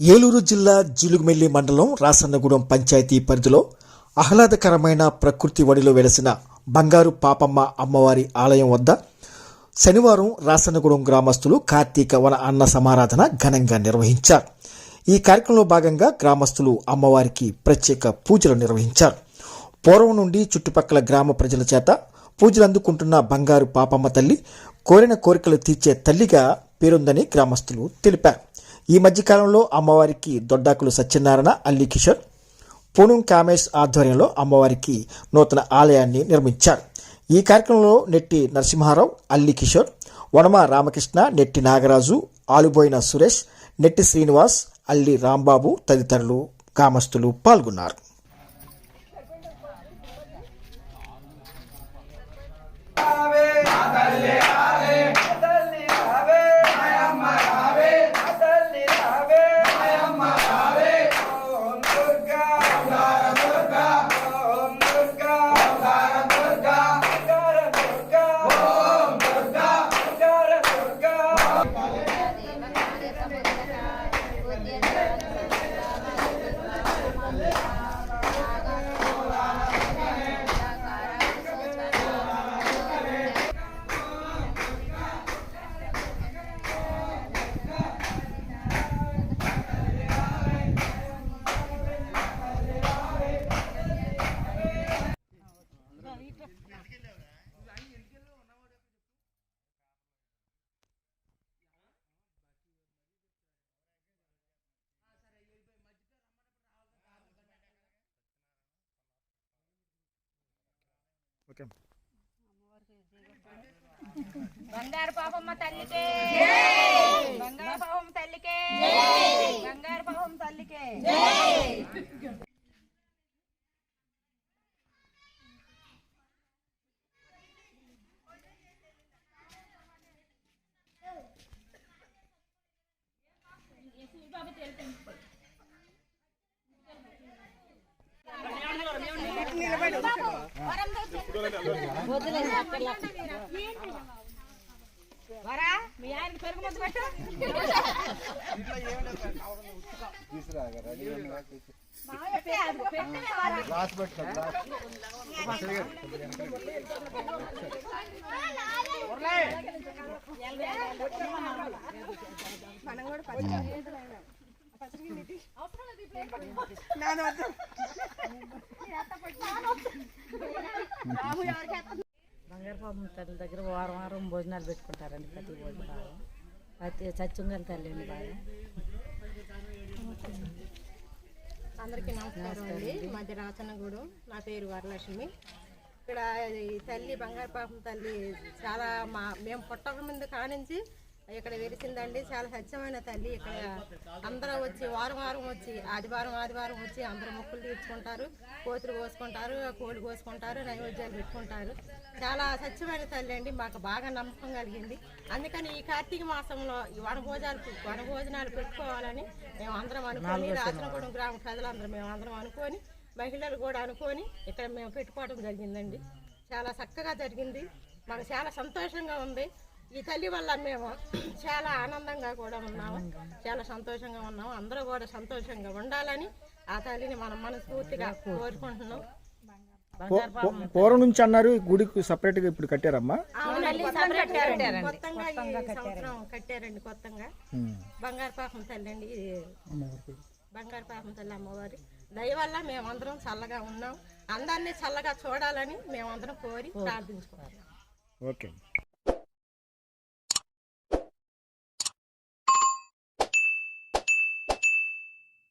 ఏలూరు జిల్లా జిలుగుమెల్లి మండలం రాసన్నగూడెం పంచాయతీ పరిధిలో ఆహ్లాదకరమైన ప్రకృతి వడిలో వెలసిన బంగారు పాపమ్మ అమ్మవారి ఆలయం వద్ద శనివారం రాసన్నగూడెం గ్రామస్తులు కార్తీక వన అన్న సమారాధన ఘనంగా నిర్వహించారు. ఈ కార్యక్రమంలో భాగంగా గ్రామస్తులు అమ్మవారికి ప్రత్యేక పూజలు నిర్వహించారు. పూర్వం నుండి చుట్టుపక్కల గ్రామ ప్రజల చేత పూజలు అందుకుంటున్న బంగారు పాపమ్మ తల్లి కోరిన కోరికలు తీర్చే తల్లిగా పేరుందని గ్రామస్తులు తెలిపారు. ఈ మధ్యకాలంలో అమ్మవారికి దొడ్డాకులు సత్యనారాయణ అల్లి కిషోర్ పూనం కామేష్ ఆధ్వర్యంలో అమ్మవారికి నూతన ఆలయాన్ని నిర్మించారు. ఈ కార్యక్రమంలో నెట్టి నరసింహారావు అల్లి కిషోర్ వనమ రామకృష్ణ నెట్టి నాగరాజు ఆలుబోయిన సురేష్ నెట్టి శ్రీనివాస్ అల్లి రాంబాబు తదితరులు గ్రామస్తులు పాల్గొన్నారు. బంగారు పాపమ్మ తల్లికే. బంగారు పాపమ్మ తల్లికే. బంగారు పాపమ్మ తల్లికే. వరా మీ ఆయన పెరుగు ముద్ద పెట్టు పెట్టే, పెట్టే వరా. బంగారు పాపం తల్లి దగ్గర వారం వారం భోజనాలు పెట్టుకుంటారండి ప్రతి భోజనాలు ప్రతి సత్యంగల్ తల్లి అండి బాగా. అందరికీ నమస్కారం అండి. మాది రాచనగూడెం నా పేరు వరలక్ష్మి. ఇక్కడ తల్లి బంగారు పాపం తల్లి చాలా మా మేము పుట్టక ముందు కానించి ఇక్కడ వెలిసిందండి. చాలా సత్యమైన తల్లి. ఇక్కడ అందరూ వచ్చి వారం వారం వచ్చి ఆదివారం ఆదివారం వచ్చి అందరూ మొక్కులు తీర్చుకుంటారు. కోతులు కోసుకుంటారు కోళ్ళు కోసుకుంటారు నైవేద్యాలు పెట్టుకుంటారు. చాలా సత్యమైన తల్లి అండి. మాకు బాగా నమ్మకం కలిగింది. అందుకని ఈ కార్తీక మాసంలో ఈ వనభోజనాలు వనభోజనాలు పెట్టుకోవాలని మేము అందరం అనుకొని రాచనగూడెం గ్రామ ప్రజలందరం మేము అందరం అనుకొని మహిళలు కూడా అనుకొని ఇక్కడ మేము పెట్టుకోవడం జరిగిందండి. చాలా చక్కగా జరిగింది. మాకు చాలా సంతోషంగా ఉంది. ఈ తల్లి వల్ల మేము చాలా ఆనందంగా కూడా ఉన్నాము. చాలా సంతోషంగా ఉన్నాము. అందరూ కూడా సంతోషంగా ఉండాలని ఆ తల్లిని మనం మనస్ఫూర్తిగా కోరుకుంటున్నాం. పూర్వం నుంచి అన్నారు గుడికి సపరేట్గా ఇప్పుడు కట్టారమ్మా? కట్టారండి. కొత్తగా బంగారు పాపం తల్లి అండి బంగారు పాపం తల్లి అమ్మవారి. దయ వల్ల మేమందరం చల్లగా ఉన్నాం. అందరినీ చల్లగా చూడాలని మేమందరం కోరి ప్రార్థించుకున్నాం ఓకే.